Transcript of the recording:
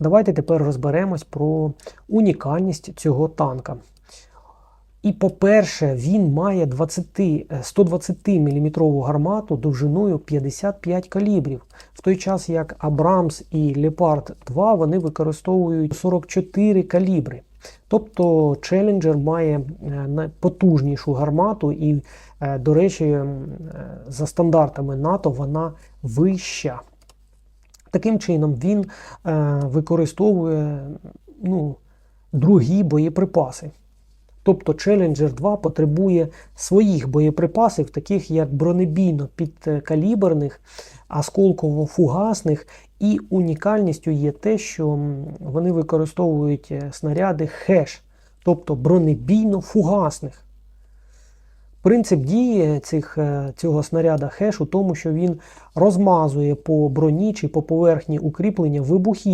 Давайте тепер розберемось про унікальність цього танка. І, по-перше, він має 20, е, 120 мм гармату довжиною 55 калібрів, в той час як Абрамс і Лепард 2 вони використовують 44 калібри. Тобто Challenger має е, найпотужнішу гармату, і, е, до речі, е, за стандартами НАТО вона вища. Таким чином, він е, використовує ну, другі боєприпаси. Тобто Challenger 2 потребує своїх боєприпасів, таких як бронебійно-підкаліберних, осколково-фугасних, і унікальністю є те, що вони використовують е, снаряди хеш, тобто бронебійно-фугасних. Принцип дії цих, е, цього снаряда хеш у тому, що він розмазує по броні чи по поверхні укріплення вибухівку.